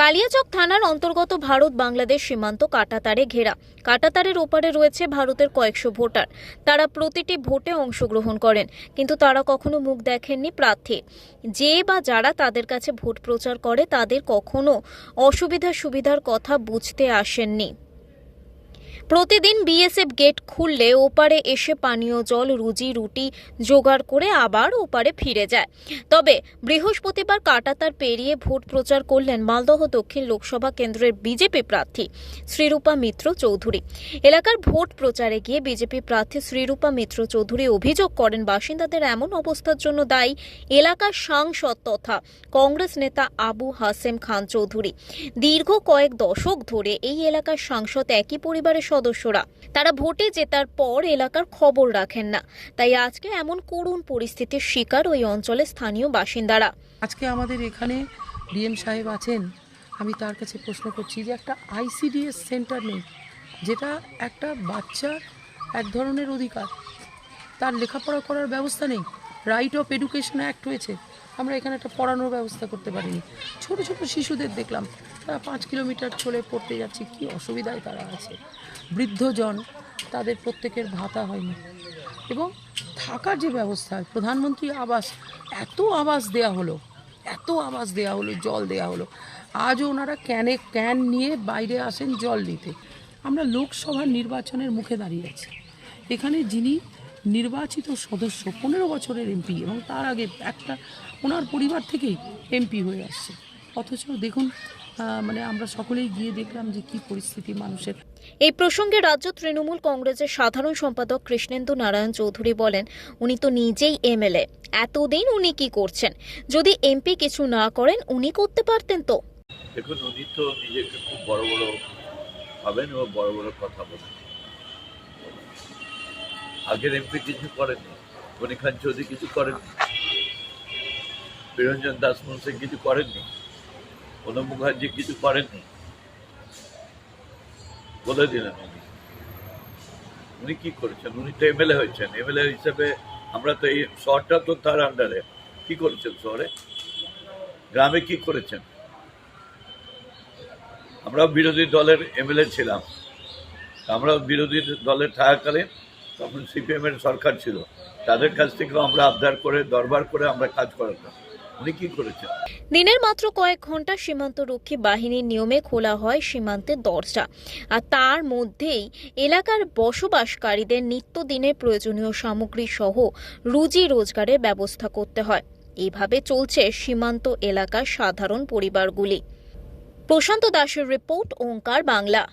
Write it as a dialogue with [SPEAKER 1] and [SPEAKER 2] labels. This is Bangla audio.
[SPEAKER 1] কালিয়াচক থানার অন্তর্গত ভারত বাংলাদেশ সীমান্ত কাটাতারে ঘেরা। কাটাতারের ওপারে রয়েছে ভারতের কয়েকশো ভোটার। তারা প্রতিটি ভোটে অংশগ্রহণ করেন, কিন্তু তারা কখনো মুখ দেখেননি প্রার্থী। যে বা যারা তাদের কাছে ভোট প্রচার করে, তাদের কখনো অসুবিধা সুবিধার কথা বুঝতে আসেননি। প্রতিদিন বিএসএফ গেট খুললে ওপারে এসে পানীয় জল, রুজি, রুটি জোগাড় করে আবার ওপারে ফিরে যায়। তবে বৃহস্পতিবার কাটাতার পেরিয়ে ভোট প্রচার করলেন মালদহ দক্ষিণ লোকসভা কেন্দ্রের বিজেপি প্রার্থী শ্রীরূপা মিত্র চৌধুরী। এলাকার ভোট প্রচারে গিয়ে বিজেপি প্রার্থী শ্রীরূপা মিত্র চৌধুরী অভিযোগ করেন, বাসিন্দাদের এমন অবস্থার জন্য দায়ী এলাকার সাংসদ তথা কংগ্রেস নেতা আবু হাসেম খান চৌধুরী। দীর্ঘ কয়েক দশক ধরে এই এলাকার সাংসদ একই পরিবারের সদস্যরা। তারা ভোটে জেতার পর এলাকার খবর রাখেন না। তাই আজকে এমন করুণ পরিস্থিতির শিকার ওই অঞ্চলের স্থানীয় বাসিন্দারা।
[SPEAKER 2] আজকে আমাদের এখানে ডিএম সাহেব আছেন। আমি তার কাছে প্রশ্ন করছি যে একটা আইসিডিএস সেন্টার নেই, যেটা একটা বাচ্চার এক ধরনের অধিকার। তার লেখাপড়া করার ব্যবস্থা নেই। রাইট অফ এডুকেশন অ্যাক্ট হয়েছে। আমরা এখানে একটা পড়ানোর ব্যবস্থা করতে পারিনি। ছোট ছোট শিশুদের দেখলাম। তারা পাঁচ কিলোমিটার চলে পড়তে যাচ্ছে, কি অসুবিধায় তারা আছে। বৃদ্ধজন তাদের প্রত্যেকের ভাতা হয়নি। এবং থাকার যে ব্যবস্থা, প্রধানমন্ত্রী আবাস, এত আবাস দেয়া হলো, এত আবাস দেয়া হলো, জল দেয়া হলো। আজও ওনারা ক্যানে, ক্যান নিয়ে বাইরে আসেন জল নিতে। আমরা লোকসভা নির্বাচনের মুখে দাঁড়িয়ে আছি। এখানে যিনি নির্বাচিত সদস্য, পনেরো বছরের এমপি এবং তার আগে একটা ওনার পরিবার থেকেই এমপি হয়ে আসছে। অথচ দেখুন মানে আমরা সকলেই গিয়ে দেখলাম যে কি পরিস্থিতি মানুষের।
[SPEAKER 1] এই প্রসঙ্গে রাজ্য তৃণমূল কংগ্রেসের সাধারণ সম্পাদক কৃষ্ণেন্দু নারায়ণ চৌধুরী বলেন উনি তো নিজেই এমএলএ। এতদিন উনি কি করছেন? যদি এমপি কিছু না করেন উনি করতে পারতেন তো?
[SPEAKER 3] দেখুন উনি তো নিজেকে খুব বড় বড় ভাবেন এবং বড় বড় কথা বলেন। আগের এমপি কিছু করেননি গনি খান চৌধুরী কিছু করেননি বিরঞ্জন দাস মুন্সি কিছু করেননি। প্রণব মুখার্জি কিছু করেননি। বলে দিলেন উনি। উনি কি করেছেন? উনি তো এমএলএ হয়েছেন। এমএলএ হিসেবে আমরা তো এই শহরটা তো তার আন্ডারে কি করেছেন শহরে? গ্রামে কি করেছেন? আমরা বিরোধী দলের এমএলএ ছিলাম। আমরা বিরোধী দলের থাকাকালীন তখন সিপিএম এর সরকার ছিল। তাদের কাছ থেকেও আমরা আবদার করে, দরবার করে আমরা কাজ করাতাম।
[SPEAKER 1] দিনের মাত্র কয়েক ঘণ্টা সীমান্তরক্ষী বাহিনীর নিয়মে খোলা হয় সীমান্তের দরজা। আর তার মধ্যেই এলাকার বসবাসকারীদের নিত্যদিনের প্রয়োজনীয় সামগ্রী সহ রুজি রোজগারের ব্যবস্থা করতে হয়। এভাবে চলছে সীমান্ত এলাকার সাধারণ পরিবারগুলি। প্রশান্ত দাসের রিপোর্ট, ওঙ্কার বাংলা।